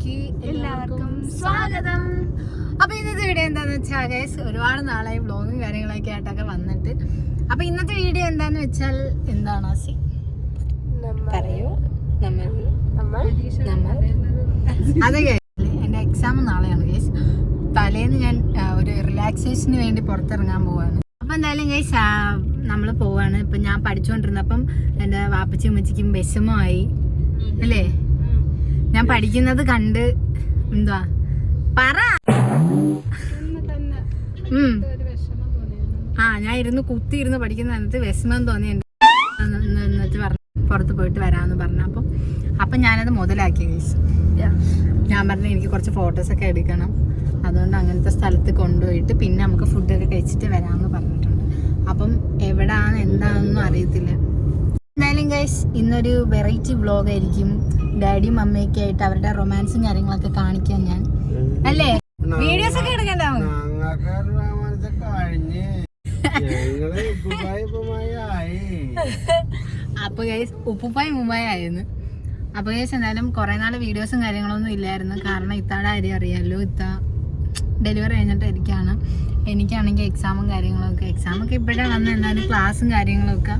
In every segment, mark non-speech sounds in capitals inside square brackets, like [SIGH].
വീഡിയോയിലേക്ക് എല്ലാവർക്കും സ്വാഗതം. അപ്പൊ ഇന്നത്തെ വീഡിയോ എന്താന്ന് വെച്ചാൽ ഗൈസ് ഒരുപാട് നാളായി വ്ളോഗും കാര്യങ്ങളൊക്കെ ആയിട്ടൊക്കെ വന്നിട്ട്. അപ്പൊ ഇന്നത്തെ വീഡിയോ എന്താന്ന് വെച്ചാൽ എന്താണ് ആസി? പറയൂ. നമ്മൾ നമ്മൾ അതെ ഗൈസ് എന്റെ എക്സാം നാളെയാണ് ഗൈസ് തലേന്ന് ഞാൻ ഒരു റിലാക്സേഷന് വേണ്ടി പുറത്തിറങ്ങാൻ പോവാണ്. അപ്പൊ എന്തായാലും ഗൈസ് നമ്മൾ പോവാണ്. ഇപ്പൊ ഞാൻ പഠിച്ചുകൊണ്ടിരുന്നപ്പം എന്റെ വാപ്പച്ചും ഉമ്മച്ചിക്കും വിഷമമായി. അല്ലേ? ഞാൻ പഠിക്കുന്നത് കണ്ട് എന്തുവാ? പറ. ആ ഞാൻ ഇരുന്ന് കുത്തി ഇരുന്ന് പഠിക്കുന്ന സമയത്ത് വിഷമം തോന്നി എന്റെ പറഞ്ഞു പുറത്ത് പോയിട്ട് വരാന്ന് പറഞ്ഞു. അപ്പം അപ്പം ഞാനത് മുതലാക്കി കഴിച്ചു ഞാൻ പറഞ്ഞു എനിക്ക് കുറച്ച് ഫോട്ടോസ് ഒക്കെ എടുക്കണം. അതുകൊണ്ട് അങ്ങനത്തെ സ്ഥലത്ത് കൊണ്ടുപോയിട്ട് പിന്നെ നമുക്ക് ഫുഡൊക്കെ കഴിച്ചിട്ട് വരാമെന്ന് പറഞ്ഞിട്ടുണ്ട്. അപ്പം എവിടെയാണ് എന്താണെന്നൊന്നും അറിയത്തില്ല. എന്തായാലും ഗൈസ് ഇന്നൊരു വെറൈറ്റി വ്ളോഗ് ആയിരിക്കും. ഡാഡിയും അമ്മയൊക്കെ ആയിട്ട് അവരുടെ റൊമാൻസും കാര്യങ്ങളൊക്കെ കാണിക്കാൻ ഞാൻ. അല്ലേ? വീഡിയോസ് ഒക്കെ എടുക്കണ്ടാവും അപ്പൊ ഗൈസ് ഉപ്പുപ്പായി മുമ്പായി ആയിരുന്നു. അപ്പൊ ഗൈസ് എന്തായാലും കുറെ നാൾ വീഡിയോസും കാര്യങ്ങളൊന്നും ഇല്ലായിരുന്നു. കാരണം ഇത്താടെ ആരെയും അറിയാമല്ലോ ഇത്ത ഡെലിവറി കഴിഞ്ഞിട്ടായിരിക്കാണ് എനിക്കാണെങ്കിൽ എക്സാമും കാര്യങ്ങളൊക്കെ. എക്സാമൊക്കെ ഇപ്പോഴാണ് വന്ന്. എന്നാലും ക്ലാസ്സും കാര്യങ്ങളൊക്കെ.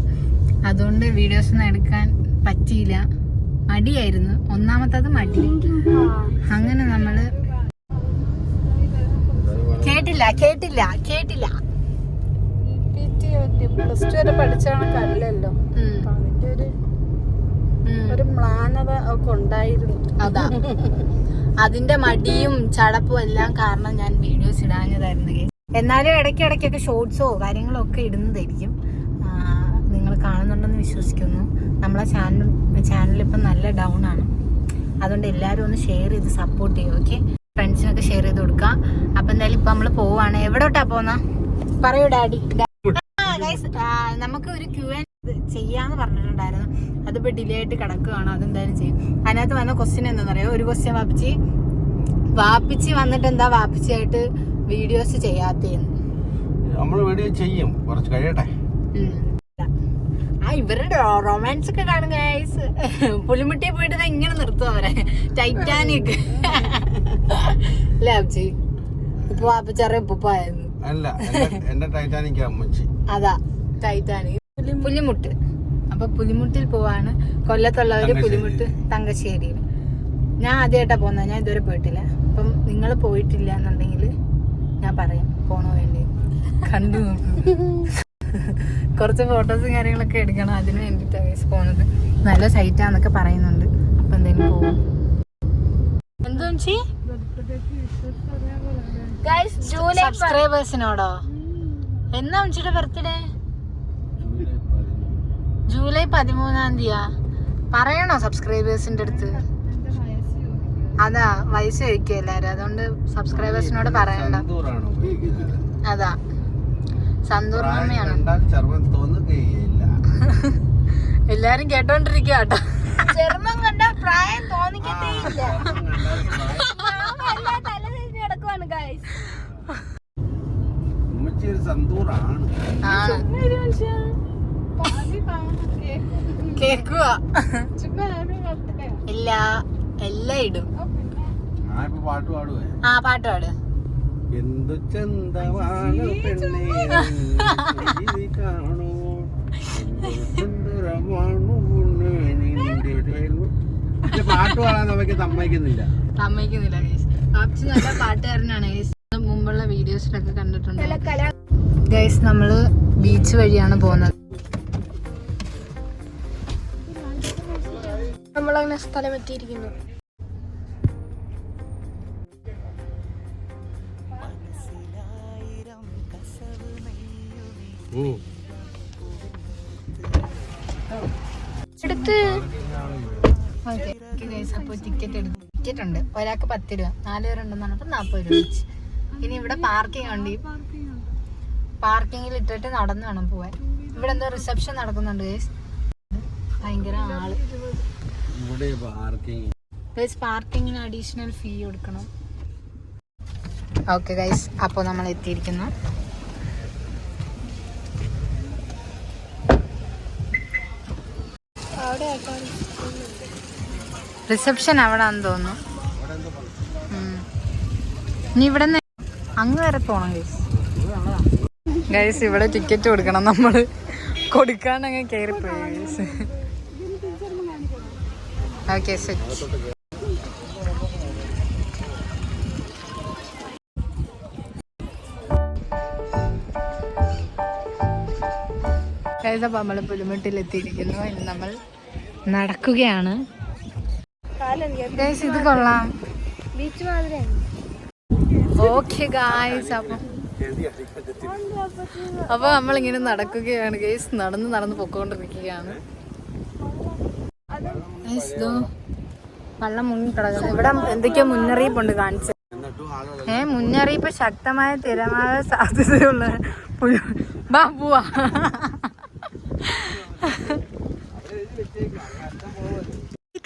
അതുകൊണ്ട് വീഡിയോസ് ഒന്നും എടുക്കാൻ പറ്റിയില്ല. മടിയായിരുന്നു. ഒന്നാമത്തത് മടി. അങ്ങനെ നമ്മൾ കേട്ടില്ല കേട്ടില്ല കേട്ടില്ല. പ്ലസ് ടു വരെ പഠിച്ച കണക്കല്ലല്ലോ. ഉം, അതിന്റെ ഒരു മ്ലാനത ഒക്കെ ഉണ്ടായിരുന്നു. അതാ. അതിന്റെ മടിയും ചടപ്പും എല്ലാം കാരണം ഞാൻ വീഡിയോസ് ഇടാഞ്ഞതായിരുന്നു. എന്നാലും ഇടയ്ക്ക് ഇടയ്ക്കൊക്കെ ഷോർട്സോ കാര്യങ്ങളോ ഒക്കെ ഇടുന്നതായിരിക്കും. കാണുന്നുണ്ടെന്ന് വിശ്വസിക്കുന്നു. നമ്മളെ ചാനൽ ചാനൽ ഇപ്പം നല്ല ഡൗൺ ആണ്. അതുകൊണ്ട് എല്ലാവരും ഒന്ന് ഷെയർ ചെയ്ത് സപ്പോർട്ട് ചെയ്യും ഓക്കെ ഫ്രണ്ട്സിനൊക്കെ ഷെയർ ചെയ്ത് കൊടുക്കാം. അപ്പം എന്തായാലും ഇപ്പം നമ്മൾ പോവാണ്. എവിടോട്ടാ പോന്ന പറയൂ ഡാഡി. നമുക്ക് ഒരു ക്യൂ എൻ ചെയ്യാന്ന് പറഞ്ഞിട്ടുണ്ടായിരുന്നു. അതിപ്പോ ഡിലേ ആയിട്ട് കിടക്കുകയാണ് അതെന്തായാലും ചെയ്യും. അതിനകത്ത് വന്ന ക്വസ്റ്റ്യൻ എന്താണെന്നറിയോ? ഒരു ക്വസ്റ്റ്യൻ വാപ്പിച്ചി വാപ്പിച്ച് വന്നിട്ട് എന്താ വാപ്പിച്ചായിട്ട് വീഡിയോസ് ചെയ്യാത്തേന്ന് നമ്മൾ വീഡിയോ ചെയ്യും. കുറച്ച് കഴിയട്ടെ. ഇവരുടെ റൊമാൻസ് ഒക്കെ കാണും ഗൈസ് പുലിമുട്ടിയെ പോയിട്ട് ഇങ്ങനെ നിർത്തും അവരെ. ടൈറ്റാനിക് അല്ലേ അബ്ജി? ഇപ്പൊ വാപ്പിച്ചറിയ ഉപ്പായിരുന്നു അല്ല എന്റെ- ടൈറ്റാനിക് അമ്മച്ചി. അതാ ടൈറ്റാനിക് പുലിമുട്ട്. അപ്പൊ പുലിമുട്ടിൽ പോവാണ്. കൊല്ലത്തുള്ളവര് തങ്കശ്ശേരി. പുലിമുട്ട് തങ്കശ്ശേരിയിൽ ഞാൻ ആദ്യമായിട്ടാ പോകുന്നത് ഞാൻ ഇതുവരെ പോയിട്ടില്ല. അപ്പം നിങ്ങൾ പോയിട്ടില്ല എന്നുണ്ടെങ്കിൽ ഞാൻ പറയാം പോണോ വേണ്ടി കണ്ടു നോക്കൂ. കുറച്ച് ഫോട്ടോസും കാര്യങ്ങളൊക്കെ എടുക്കണം. അതിന് വേണ്ടിയിട്ടാണ് പോണത് നല്ല സൈറ്റാന്നൊക്കെ പറയുന്നുണ്ട്. അപ്പൊ എന്തായാലും പോകും സബ്സ്ക്രൈബേഴ്സിനോടോ എന്നാ അമ്മച്ചിയുടെ ബർത്ത്ഡേ ജൂലൈ പതിമൂന്നാം തീയതിയാ. പറയണോ സബ്സ്ക്രൈബേഴ്സിന്റെ അടുത്ത്? അതാ വയസ്സ് ചോദിക്കുക എല്ലാരും. അതുകൊണ്ട് സബ്സ്ക്രൈബേഴ്സിനോട് പറയണ്ട. അതാ. സന്തൂർ പ്രായം മമ്മിയാണ് കണ്ടാൽ ചർമ്മം തോന്നുകയില്ല എല്ലാരും കേട്ടോണ്ടിരിക്കുക കേട്ടോ കണ്ട പ്രായം തോന്നിക്കത്തേ ആ, ചർമ്മം കണ്ടാൽ പ്രായം- തല തിരിഞ്ഞ് കിടക്കുവാണ് ഗൈസ് ഉമ്മച്ചി ഒരു സന്തൂറാണ് ആണ് കേക്കുക ഇല്ല എല്ലാം ഇടും ഞാൻ ഇപ്പൊ പാട്ട് പാടുവേ ആ പാട്ട് പാട് എന്തു ചന്തമാണ് പെണ്ണേ നീ കാണൂ? സുന്ദരമാണു പാട്ട് പാടാൻ നമുക്ക് സമ്മതിക്കുന്നില്ല. സമ്മതിക്കുന്നില്ല അപ്ചി നല്ല പാട്ടുകാരനാണ്. ഗൈസ് മുമ്പുള്ള വീഡിയോസിലൊക്കെ കണ്ടിട്ടുണ്ട്? ഗൈസ് നമ്മൾ ബീച്ച് വഴിയാണ് പോകുന്നത്. നമ്മളങ്ങനെ സ്ഥലം എത്തിയിരിക്കുന്നു എടുത്ത് അപ്പോൾ ടിക്കറ്റ് എടുത്തു ടിക്കറ്റ് ഉണ്ട്. ഒരാൾക്ക് പത്ത് രൂപ നാല് പേരുണ്ടെന്നാണ് അപ്പം നാൽപ്പത് രൂപ വെച്ച്. ഇനി ഇവിടെ പാർക്കിംഗ് ഉണ്ട്. പാർക്കിംഗിൽ ഇട്ടിട്ട് നടന്നു വേണം പോവാൻ. ഇവിടെ എന്തോ റിസപ്ഷൻ നടക്കുന്നുണ്ട് ഗൈസ് ഭയങ്കര ആൾ. ഗൈസ് പാർക്കിങ്ങിന് അഡീഷണൽ ഫീ കൊടുക്കണം. ഓക്കെ ഗൈസ് അപ്പോൾ നമ്മൾ എത്തിയിരിക്കുന്നു. റിസപ്ഷൻ അവിടെ ആണെന്ന് തോന്നുന്നു ഇവിടെ അങ്ങ് വരെ പോണം ഗൈസ് ഗൈസ് ഇവിടെ ടിക്കറ്റ് കൊടുക്കണം നമ്മൾ. കൊടുക്കാൻ അങ്ങ് കയറിപ്പോയി ഗൈസ് ഓക്കെ സെറ്റ് അപ്പോൾ നമ്മൾ പുലിമുട്ടിലെത്തിയിരിക്കുന്നു. ഇന്ന് നമ്മൾ നടക്കുകയാണ്. ഇത് കൊള്ളാം. ബീച്ച് ഓക്കെ ഗായ്സ് അപ്പൊ അപ്പൊ നമ്മളിങ്ങനെ നടക്കുകയാണ്. ഗൈസ് നടന്ന് നടന്ന് പൊക്കോണ്ടിരിക്കുകയാണ്. വെള്ളം മുങ്ങി കിടക്കുന്നു. ഇവിടെ എന്തൊക്കെയോ മുന്നറിയിപ്പുണ്ട് കാണിച്ചത് ഏ മുന്നറിയിപ്പ് ശക്തമായ തിരമാല സാധ്യതയുള്ള ബാബുവാ ബാ പോവാ. ഈ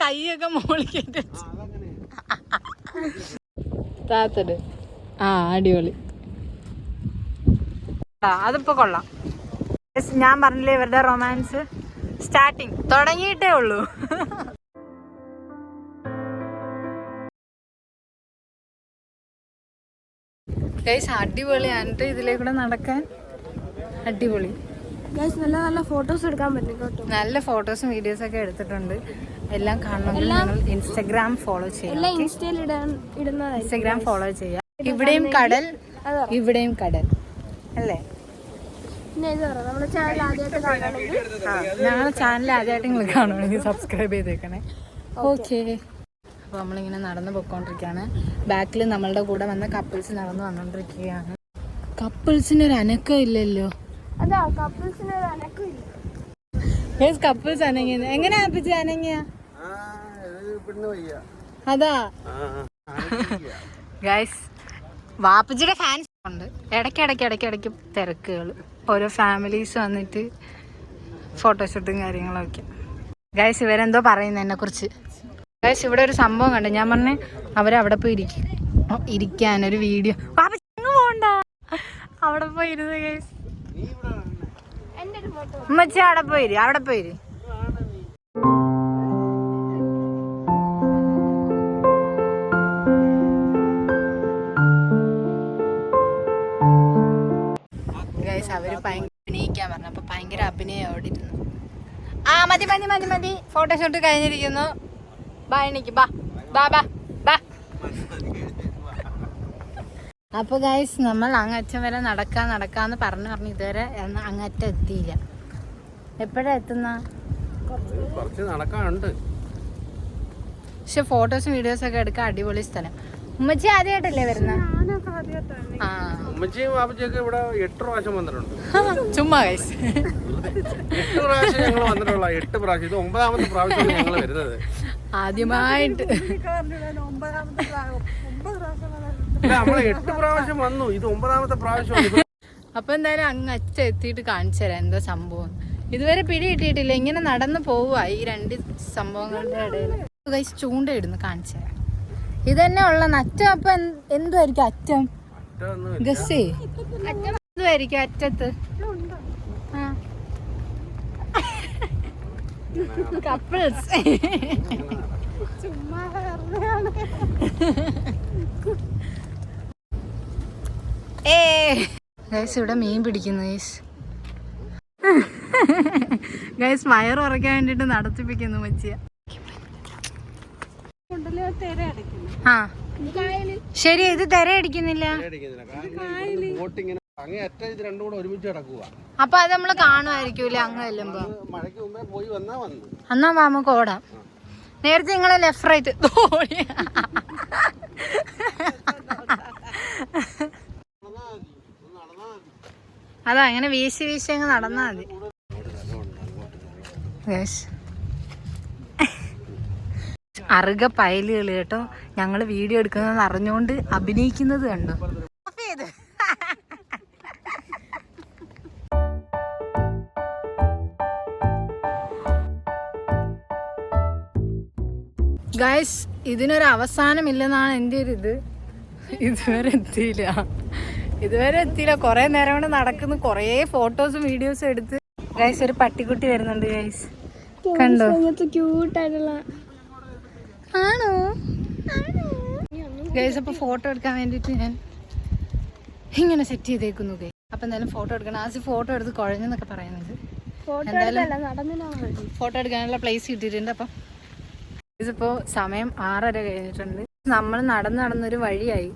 കൈയൊക്കെ മോളിക്കേറ്റ് താത്തട്. ആ അടിപൊളി. ആ അതിപ്പോ കൊള്ളാം. ഞാൻ പറഞ്ഞില്ലേ ഇവരുടെ റൊമാൻസ് സ്റ്റാർട്ടിങ് തുടങ്ങിയിട്ടേ ഉള്ളൂ. ഗൈസ് അടിപൊളിയാണ് ട്ടോ ഇതിലേക്കൂടെ നടക്കാൻ അടിപൊളി. ഗൈസ് നല്ല നല്ല ഫോട്ടോസ് എടുക്കാൻ പറ്റും കേട്ടോ. നല്ല ഫോട്ടോസും വീഡിയോസും ഒക്കെ എടുത്തിട്ടുണ്ട്. എല്ലാം കാണണമെങ്കിൽ നിങ്ങൾ ഇൻസ്റ്റഗ്രാം ഫോളോ ചെയ്യാം ഇൻസ്റ്റഗ്രാം ഫോളോ ചെയ്യാം. ഇവിടെയും കടൽ ഇവിടെയും കടൽ അല്ലേ? ഞങ്ങളുടെ ചാനൽ ആദ്യമായിട്ട് നിങ്ങൾ കാണുവാണെങ്കിൽ സബ്സ്ക്രൈബ് ചെയ്തേക്കണേ. ഓക്കെ അപ്പോൾ നമ്മളിങ്ങനെ നടന്നു പോയിക്കൊണ്ടിരിക്കുകയാണ്. ബാക്കിൽ നമ്മളുടെ കൂടെ വന്ന കപ്പിൾസ് നടന്ന് വന്നുകൊണ്ടിരിക്കുകയാണ് കപ്പിൾസിന് ഒരു അനക്കം ഇല്ലല്ലോ. അതാ കപ്പിൾസിന് ഒരു അനക്കില്ല ഏത് കപ്പിൾസ് അനങ്ങിയത് എങ്ങനെ ആപ്പിച്ച് അനങ്ങിയ അതാ? ഗൈസ് വാപ്പച്ചിയുടെ ഫാൻസ് ഉണ്ട്. ഇടയ്ക്ക് ഇടയ്ക്ക് ഇടയ്ക്ക് ഇടയ്ക്ക് തിരക്കുകൾ. ഓരോ ഫാമിലീസ് വന്നിട്ട് ഫോട്ടോഷൂട്ടും കാര്യങ്ങളൊക്കെ. ഗൈസ് ഇവരെന്തോ പറയുന്നു എന്നെ കുറിച്ച് ഗൈസ് ഇവിടെ ഒരു സംഭവം കണ്ടു. ഞാൻ പറഞ്ഞു അവരവിടെ പോയി ഇരിക്കും. ഇരിക്കാൻ ഒരു വീഡിയോ വാപ്പച്ചി പോണ്ട. അവിടെ പോയി ഇരുന്ന് ഗൈസ് ഉമ്മച്ചി അവിടെ പോയിര് അവിടെ പോയിര്. അവർ ഭയങ്കര അഭിനയിക്കാൻ പറഞ്ഞു അപ്പൊ ഭയങ്കര അഭിനയം അവിടെ ഇരുന്നു ആ മതി മതി മതി മതി. ഫോട്ടോഷൂട്ട് കഴിഞ്ഞിരിക്കുന്നു. ബാ എനിക്ക് ബാ ബാ ബാ. ബാ അപ്പൊ ഗൈസ് നമ്മൾ അങ്ങറ്റം വരെ നടക്കാൻ നടക്കാന്ന് പറഞ്ഞു പറഞ്ഞു ഇതുവരെ അങ്ങറ്റം എത്തിയില്ല. എപ്പോഴാ എത്തുന്ന? കുറച്ച് നടക്കാനുണ്ട്. പക്ഷെ ഫോട്ടോസും വീഡിയോസും ഒക്കെ എടുക്കാൻ അടിപൊളി സ്ഥലം. ഉമ്മച്ചി ആദ്യമായിട്ടല്ലേ വരുന്ന? ഉമ്മച്ചിയും ഇവിടെ എട്ട് പ്രാവശ്യം വന്നിട്ടുണ്ട്. ചുമ്മാ ഗൈസ് എട്ട് പ്രാവശ്യം ഞങ്ങൾ വന്നിട്ടുള്ള എട്ട് പ്രാവശ്യം. ഇത് ഒമ്പതാമത്തെ ഞങ്ങൾ വരുന്നത്. ആദ്യമായിട്ട്. നമ്മൾ എട്ട് പ്രാവശ്യം വന്നു. ഇത് ഒമ്പതാമത്തെ പ്രാവശ്യമാണ് അപ്പൊ എന്തായാലും അങ്ങ് അച്ഛ എത്തിയിട്ട് കാണിച്ചു തരാം എന്താ സംഭവം. ഇതുവരെ പിടി കിട്ടിയിട്ടില്ല. ഇങ്ങനെ നടന്നു പോവുക ഈ രണ്ട് സംഭവങ്ങളുടെ ഇടയിൽ. ഗൈസ് ചൂണ്ടയിടുന്നു കാണിച്ചു തരാം. ഇത് തന്നെ ഉള്ള അറ്റം അപ്പൊ എന്ത്- എന്തുമായിരിക്കും അറ്റം ഗസ്സേ? എന്തുമായിരിക്കും അറ്റത്ത്? കപ്പിൾസ് ഇവിടെ മീൻ പിടിക്കുന്നു ഗൈസ് ഗൈസ് വയർ ഉറക്കാൻ വേണ്ടിട്ട് നടത്തിപ്പിക്കുന്നു മച്ചിയ. ശരി ഇത് തിര അടിക്കുന്നില്ല. അപ്പൊ അത് നമ്മൾ കാണുമായിരിക്കൂല അങ്ങ് ചെല്ലുമ്പോ? എന്നാ നമുക്ക് ഓടാം. നേരത്തെ നിങ്ങളെ ലെഫ്റ്റ് റൈറ്റ് അതാ അങ്ങനെ വീശി വീശി അങ്ങ് നടന്നാ മതി. അറുക പയലുകൾ കേട്ടോ. ഞങ്ങൾ വീഡിയോ എടുക്കുന്നത് അറിഞ്ഞുകൊണ്ട് അഭിനയിക്കുന്നത് കണ്ടോ? ഗായ്സ് ഇതിനൊരു അവസാനമില്ലെന്നാണ് എന്റെ ഒരു ഇത് ഇതുവരെ എത്തിയില്ല. ഇതുവരെ എത്തിയില്ല. കുറേ നേരം കൊണ്ട് നടക്കുന്നു. കുറേ ഫോട്ടോസും വീഡിയോസും എടുത്ത്. ഗൈസ് ഒരു പട്ടിക്കുട്ടി വരുന്നുണ്ട് ഗൈസ് കണ്ടോ? ക്യൂട്ടായിട്ടുള്ള ആണോ? ഗൈസ് അപ്പോൾ ഫോട്ടോ എടുക്കാൻ വേണ്ടിയിട്ട് ഞാൻ ഇങ്ങനെ സെറ്റ് ചെയ്തേക്കുന്നു ഗൈസ് അപ്പം എന്തായാലും ഫോട്ടോ എടുക്കണം. ആസി ഫോട്ടോ എടുത്ത് കുഴഞ്ഞെന്നൊക്കെ പറയുന്നത്. ഫോട്ടോ എന്തായാലും- ഫോട്ടോ എടുക്കാനുള്ള പ്ലേസ് കിട്ടിയിട്ടുണ്ട് അപ്പം. ഇതിപ്പോൾ സമയം ആറര കഴിഞ്ഞിട്ടുണ്ട്. നമ്മൾ നടന്ന് നടന്നൊരു വഴിയായി.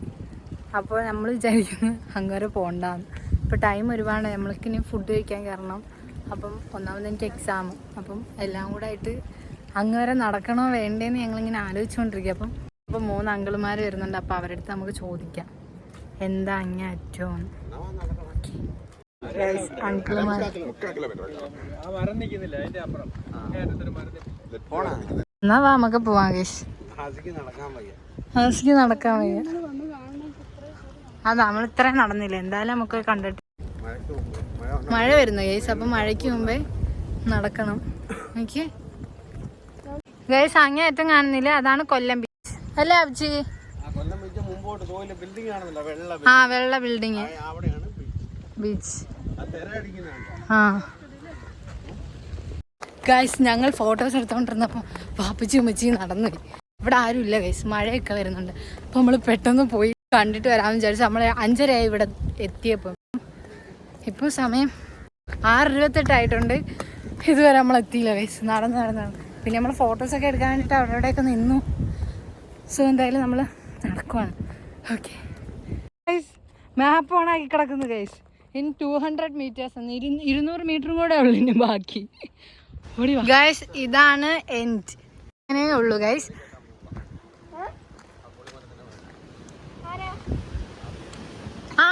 അപ്പോൾ നമ്മൾ വിചാരിക്കുന്നു അങ്ങനെ പോകണ്ടാന്ന് ഇപ്പോൾ ടൈം ഒരുപാട് നമ്മൾക്ക് ഇനി ഫുഡ് കഴിക്കാൻ കാരണം അപ്പം ഒന്നാമത് എനിക്ക് എക്സാം അപ്പം എല്ലാം കൂടെ ആയിട്ട് അങ്ങ് നടക്കണോ വേണ്ടേന്ന് ഞങ്ങളിങ്ങനെ ആലോചിച്ചുകൊണ്ടിരിക്കുക അപ്പം അപ്പം മൂന്ന് അങ്കിൾമാർ വരുന്നുണ്ട്. അപ്പോൾ അവരുടെ അടുത്ത് നമുക്ക് ചോദിക്കാം. എന്താ അങ്ങേ അറ്റോ? അങ്കിളുമാർ എന്നാ വാ നമുക്ക് പോവാം ഹസിക്ക് നടക്കാൻ വയ്യ. അതാ നമ്മൾ ഇത്രയും നടന്നില്ല? എന്തായാലും നമുക്ക് കണ്ടിട്ട് മഴ വരുന്നു ഗൈസ് അപ്പൊ മഴയ്ക്ക് മുമ്പേ നടക്കണം. എനിക്ക് ഗൈസ് അങ്ങേയറ്റം കാണുന്നില്ല? അതാണ് കൊല്ലം ബീച്ച് അല്ലേ അബ്ജി? ആ വെള്ള ബിൽഡിങ് ബീച്ച് ആ ഗൈസ് ഞങ്ങൾ ഫോട്ടോസ് എടുത്തോണ്ടിരുന്നപ്പോ പാപ്പച്ചി ഉമ്മച്ചി നടന്നു. ഇവിടെ ആരും ഇല്ല ഗൈസ് മഴയൊക്കെ വരുന്നുണ്ട്. അപ്പോൾ നമ്മൾ പെട്ടെന്ന് പോയി. കണ്ടിട്ട് വരാമെന്ന് വിചാരിച്ചു നമ്മൾ അഞ്ചരയായി ഇവിടെ എത്തിയപ്പോൾ ഇപ്പോൾ സമയം ആറ് ഇരുപത്തെട്ടായിട്ടുണ്ട് ഇതുവരെ നമ്മൾ എത്തിയില്ല വയസ്സ് നടന്ന് നടന്നാണ് നടന്ന്. പിന്നെ നമ്മൾ ഫോട്ടോസൊക്കെ എടുക്കാൻ വേണ്ടിയിട്ട് അവിടെയൊക്കെ നിന്നു. സോ എന്തായാലും നമ്മൾ നടക്കുവാണ്. ഓക്കെ ഗൈസ് മാപ്പ് ഓണാക്കി കിടക്കുന്നു guys in two hundred meters ഇരുന്നൂറ് മീറ്ററും കൂടെ ഉള്ളു ഇനി ബാക്കി. ഗൈസ് ഇതാണ് എൻഡ് അങ്ങനെ ഉള്ളു ഗൈസ് ആ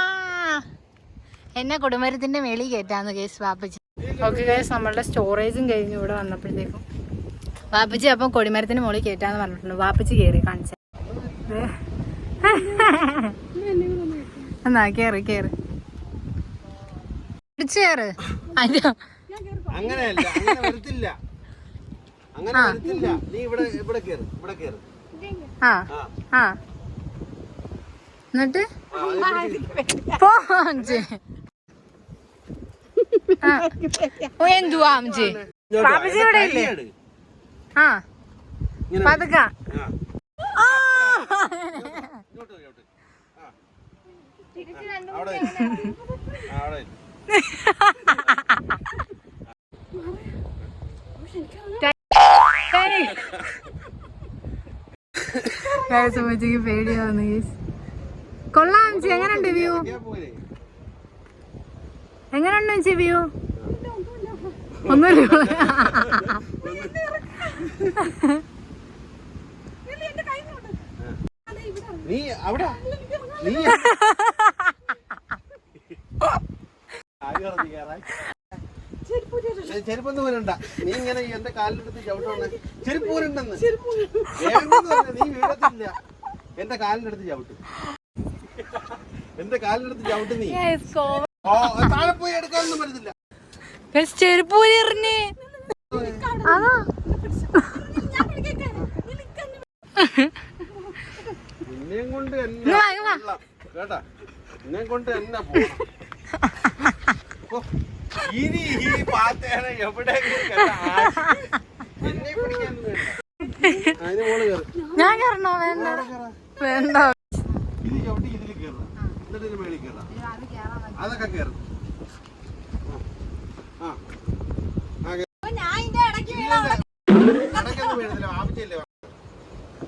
എന്നെ കുടുംബരത്തിന്റെ മേളി കയറ്റാന്ന് കേസ് വാപ്പച്ചി. ഓക്കെ കേസ് നമ്മളുടെ സ്റ്റോറേജും കഴിഞ്ഞ് ഇവിടെ വന്നപ്പോഴത്തേക്കും വാപ്പച്ചി അപ്പം കൊടിമരത്തിന് മുകളിൽ കയറ്റാന്ന് പറഞ്ഞിട്ടുണ്ട്. വാപ്പച്ചി കേറി കാണിച്ച എന്നാ കേറി കേറി. പിടിച്ചു കയറ് അയ്യോ. അങ്ങനെയല്ല അങ്ങനെ വരത്തില്ല. അങ്ങനെ വരത്തില്ല. നീ ഇവിടെ ഇവിടെ കേറ് ഇവിടെ കേറ്. ആ എന്നിട്ട്? പോ എന്തുവാ അമ്മച്ചി പാപ്പജി ഇവിടെ ഇല്ലേ. ആ പതുക്ക പേടിയാവുന്നു കൊള്ളാം അമ്മച്ചി എങ്ങനെയുണ്ട് വ്യൂ. എങ്ങനെയുണ്ട് ചേച്ചി വ്യൂ? ഒന്നുമില്ല. നീ അവിടെ? നീ [LAUGHS] ചെരുപ്പൊന്നും വരണ്ട നീ ഇങ്ങനെ എന്റെ കാലിലെടുത്ത് ചെരുപ്പ് വേണ്ടെന്ന് പറഞ്ഞ നീ വീഴത്തില്ല. എന്റെ കാലിലെടുത്ത് ചവിട്ട്. എന്റെ കാലിലെടുത്ത് ചവിട്ട് നീ. താഴെ പോയി എടുക്കാനൊന്നും പറ്റത്തില്ല. ചെരുപ്പ് എറിഞ്ഞ്. അതാ. നിന്നെയും കൊണ്ട് എന്നെ ഇങ്ങ് വാ, ഇങ്ങ് വാ. കേട്ടാ? നിന്നെ കൊണ്ട് എന്നെ പോണം ഓ, ഇനി ഈ പാത്തേനെ. ഞാൻ കയറണോ? വേണ്ട. വേണ്ട ഇത് ചവിട്ടി ഇതിൽ കയറാം എന്നിട്ട് ഇതിന് മേളിൽ കയറാം അതൊക്കെ കയറും ആ ആ കേറ്. ഇടയ്ക്കൊന്നും വീഴത്തില്ല ആവശ്യമില്ലേ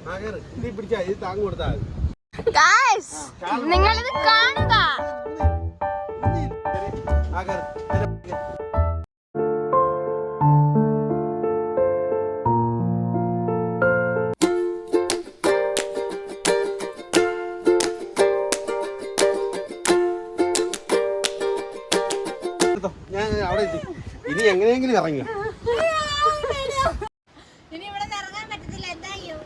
ആ കയറ് നീ പിടിച്ചാ ഇത് താങ്ങ് കൊടുത്താൽ നിങ്ങളിത് കാണുക ഞാൻ അവിടെ ഇനി എങ്ങനെയെങ്കിലും ഇറങ്ങുക ഇനി ഇവിടെ ഇറങ്ങാൻ പറ്റത്തില്ല എന്തായോ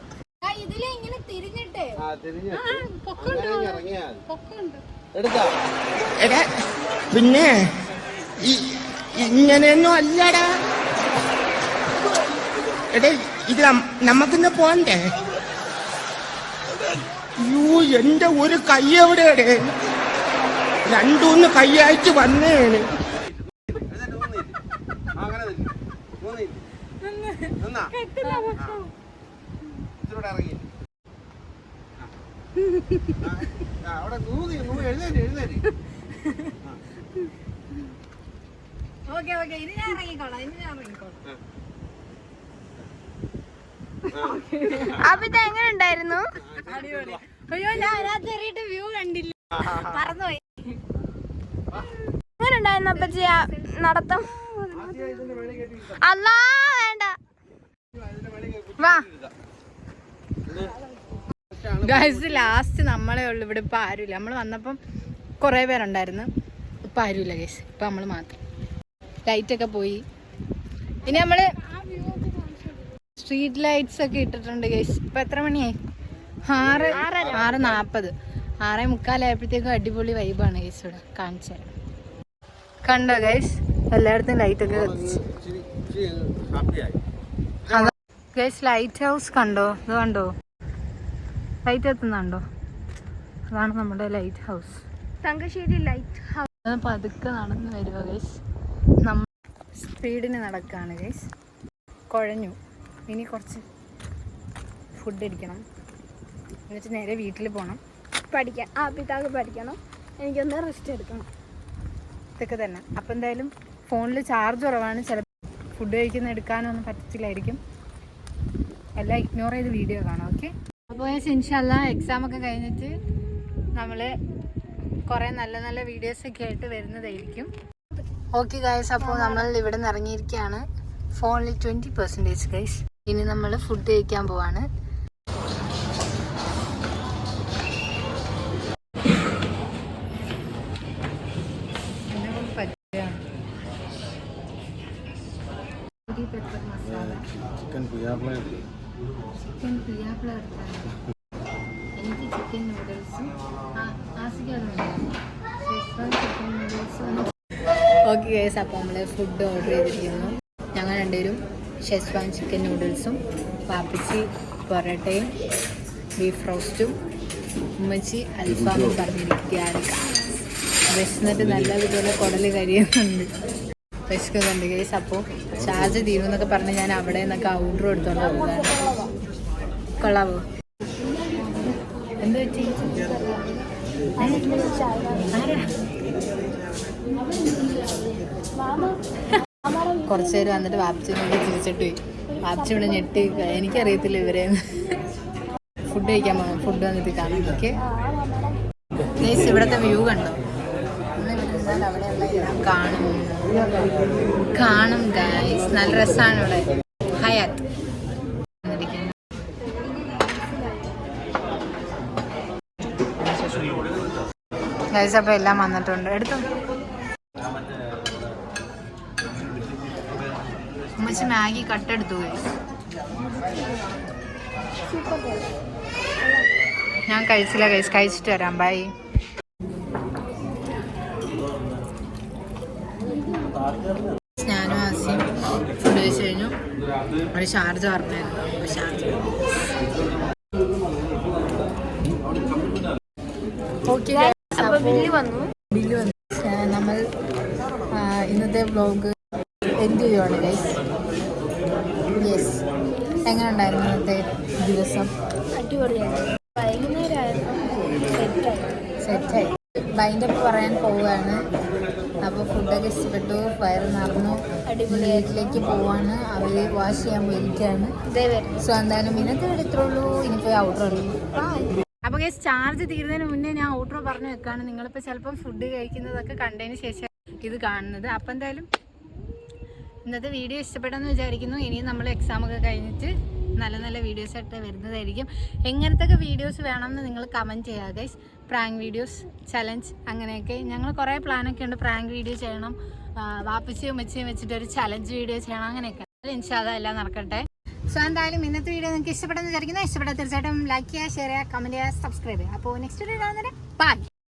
ഇതിലെ ഇങ്ങനെ തിരിഞ്ഞിട്ടേ ആ തിരിഞ്ഞ് അങ്ങനെ ഇറങ്ങിയാൽ എടുക്കാം എടാ പിന്നെ ഇങ്ങനെയൊന്നും അല്ലടാ. എടാ ഇത് നമ്മക്ക് നമുക്കിന്ന് പോണ്ടേ? യൂ എന്റെ ഒരു കൈ എവിടെയാണ് രണ്ടൂന്ന് കൈയായിട്ട് വന്നേണ് അങ്ങനെ ഇറങ്ങി അവിടെ നൂതി നൂ എഴുന്നേരി എഴുന്നേരി ഓക്കെ ഓക്കെ ഇനി ഞാൻ ഇറങ്ങിക്കോളാം ഇനി ഞാൻ ഇറങ്ങിക്കോളാം. അപ്പൊ ഇത് എങ്ങനെ ഉണ്ടായിരുന്നു അയ്യോ ഞാൻ അതിനകത്ത് കയറിയിട്ട് വ്യൂ കണ്ടില്ല. പറന്നുപോയി എങ്ങനെ ഉണ്ടായിരുന്നു അപ്പച്ചി നടത്തം. അല്ലാ വേണ്ട. വാ. ഗൈസ് ലാസ്റ്റ് നമ്മളെ ഉള്ളു. ഇവിടെ ഇപ്പം ആരുമില്ല നമ്മൾ വന്നപ്പം കുറേ പേരുണ്ടായിരുന്നു. ഇപ്പം ആരുമില്ല ഗൈസ് ഇപ്പം നമ്മൾ മാത്രം. ലൈറ്റ് ഒക്കെ പോയി. ഇനി നമ്മൾ സ്ട്രീറ്റ് ലൈറ്റ്സ് ഒക്കെ ഇട്ടിട്ടുണ്ട് ഗൈസ് ഇപ്പം എത്ര മണിയായി? ആറ് ആറ് നാൽപ്പത് ആറേ മുക്കാലായപ്പോഴത്തേക്കും അടിപൊളി വൈബാണ് ഗൈസ് ഇവിടെ കാണിച്ചു. തരാം കണ്ടോ ഗൈസ് എല്ലായിടത്തും ലൈറ്റ് ഒക്കെ കത്തിച്ച്. ഗൈസ് ലൈറ്റ് ഹൗസ് കണ്ടോ? ഇത് കണ്ടോ? ലൈറ്റ് എത്തുന്നുണ്ടോ? അതാണ് നമ്മുടെ light house Thangassery light house പതുക്കെ നടന്നു വരുക ഗൈസ് നമ്മൾ സ്പീഡിന് നടക്കുകയാണ് ഗൈസ് കുഴഞ്ഞു. ഇനി കുറച്ച് ഫുഡ് ഇരിക്കണം. എന്നിട്ട് നേരെ വീട്ടിൽ പോകണം പഠിക്കാൻ ആ പിതാക്ക് പഠിക്കണം. എനിക്കൊന്ന് റെസ്റ്റ് എടുക്കണം. ഇതൊക്കെ തന്നെ. അപ്പം എന്തായാലും ഫോണിൽ ചാർജ് കുറവാണ്. ചിലപ്പോൾ ഫുഡ് കഴിക്കുന്ന എടുക്കാനൊന്നും പറ്റത്തില്ലായിരിക്കും. എല്ലാം ഇഗ്നോർ ചെയ്ത് വീഡിയോ കാണാം ഓക്കെ അപ്പോൾ ഇൻഷല്ല എക്സാം ഒക്കെ കഴിഞ്ഞിട്ട് നമ്മൾ കുറേ നല്ല നല്ല വീഡിയോസ് ഒക്കെ ആയിട്ട് വരുന്നതായിരിക്കും. ഓക്കെ ഗൈസ് അപ്പോൾ നമ്മൾ ഇവിടെ നിന്ന് ഇറങ്ങിയിരിക്കുകയാണ് ഫോണിൽ ട്വന്റി പെർസെന്റേജ് ഗൈസ് ഇനി നമ്മൾ ഫുഡ് കഴിക്കാൻ പോവാണ്. ചിക്കൻ പുയാപ്ല ചിക്കൻ പിയാപ്പിള എടുത്താണ് എനിക്ക് ചിക്കൻ നൂഡിൽസും ചിക്കൻ നൂഡിൽസും ഓക്കെ ഗൈസ് അപ്പോൾ നമ്മൾ ഫുഡ് ഓർഡർ ചെയ്തിരിക്കുന്നു. ഞങ്ങൾ രണ്ടുപേരും ഷെസ്വാൻ ചിക്കൻ നൂഡിൽസും പാപ്പിച്ചി പൊറോട്ടയും ബീഫ് റോസ്റ്റും ഉമ്മച്ചി അൽഫാമും പറഞ്ഞിരിക്കുകയാണ്. വിശന്നിട്ട് നല്ലതുപോലെ കുടൽ കരിയുന്നുണ്ട്. വിശക്കുന്നുണ്ട് കേസ് അപ്പോൾ ചാർജ് തീരുമെന്നൊക്കെ പറഞ്ഞ് ഞാൻ അവിടെ നിന്നൊക്കെ ഔട്ടർ എടുത്തോണ്ട് പോകുന്നതാണ് കൊള്ളാവോ? എന്ത് പറ്റി? കുറച്ചു നേരം വന്നിട്ട് വാപ്പിച്ചിനോട് ചിരിച്ചിട്ട് പോയി. വാപ്പിച്ച് ഇവിടെ ഞെട്ടി. എനിക്കറിയത്തില്ല ഇവരെ. ഫുഡ് കഴിക്കാൻ പോകാം ഫുഡ് വന്നിട്ട് കാണാം. ഓക്കെ? ഇവിടത്തെ വ്യൂ കണ്ടോ? കാണുന്നു കാണും ഗൈസ് നല്ല രസമാണ് ഇവിടെ. ഹയാത്ത്. ഗൈസ് അപ്പോൾ എല്ലാം വന്നിട്ടുണ്ട്. എടുത്തു? ഉമ്മച്ചി മാഗി കട്ടെടുത്തു ഞാൻ കഴിച്ചില്ല ഗൈസ് കഴിച്ചിട്ട് വരാം. ബൈ ഞാനും ആസിയും ഫുഡ് കഴിച്ച് കഴിഞ്ഞു. ഒരു ഷാർജ പറഞ്ഞായിരുന്നു ഷാർജ. ഓക്കെ ബില്ല് വന്നു. ബില്ല് വന്നു. നമ്മൾ ഇന്നത്തെ വ്ലോഗ് എൻഡ് ചെയ്യുവാണ് ഗൈസ് യെസ് എങ്ങനെ ഉണ്ടായിരുന്നു ഇന്നത്തെ ദിവസം? അടിപൊളിയായിരുന്നു. സെറ്റായി സെറ്റായി ബൈൻഡപ്പ് പറയാൻ പോവുകയാണ്. അപ്പോൾ ഫുഡൊക്കെ ഇഷ്ടപ്പെട്ടു വയറ് നിറഞ്ഞു അടിപൊളിയായിട്ടിലേക്ക് പോവാണ്. അവർ വാഷ് ചെയ്യാൻ പോയിരിക്കുകയാണ് സോ എന്തായാലും ഇന്നത്തെ ഇവിടെ ഇത്രേ ഉള്ളൂ. ഇനി പോയി ഔട്ടർ ഉള്ളൂ. അപ്പോൾ ഗൈസ് ചാർജ് തീരുന്നതിന് മുന്നേ ഞാൻ ഔട്ടർ പറഞ്ഞു വെക്കാണ്. നിങ്ങളിപ്പോൾ ചിലപ്പം ഫുഡ് കഴിക്കുന്നതൊക്കെ കണ്ടതിന് ശേഷം ഇത് കാണുന്നത്. അപ്പോൾ എന്തായാലും ഇന്നത്തെ വീഡിയോ ഇഷ്ടപ്പെട്ടെന്ന് വിചാരിക്കുന്നു. ഇനിയും നമ്മൾ എക്സാം ഒക്കെ കഴിഞ്ഞിട്ട് നല്ല നല്ല വീഡിയോസ് ആയിട്ട് വരുന്നതായിരിക്കും. എങ്ങനത്തെ വീഡിയോസ് വേണമെന്ന് നിങ്ങൾ കമന്റ് ചെയ്യുക ഗൈസ് പ്രാങ്ക് വീഡിയോസ് ചലഞ്ച് അങ്ങനെയൊക്കെ. ഞങ്ങൾ കുറേ പ്ലാനൊക്കെ ഉണ്ട്. പ്രാങ്ക് വീഡിയോ ചെയ്യണം. വാപ്പച്ചിയും ഉമ്മച്ചിയും വെച്ചിട്ട് ഒരു ചലഞ്ച് വീഡിയോ ചെയ്യണം. അങ്ങനെയൊക്കെ. ഇൻഷാദ എല്ലാം നടക്കട്ടെ. സോ എന്തായാലും ഇന്നത്തെ വീഡിയോ നിങ്ങൾക്ക് ഇഷ്ടപ്പെടുന്ന വിചാരിക്കുന്നത് ഇഷ്ടപ്പെട്ടാൽ തീർച്ചയായിട്ടും ലൈക്ക് ചെയ്യുക ഷെയർ ചെയ്യുക കമന്റ് ചെയ്യുക സബ്സ്ക്രൈബ് ചെയ്യുക. അപ്പോൾ നെക്സ്റ്റ് വീഡിയോ കാണുന്നവരെ ബൈ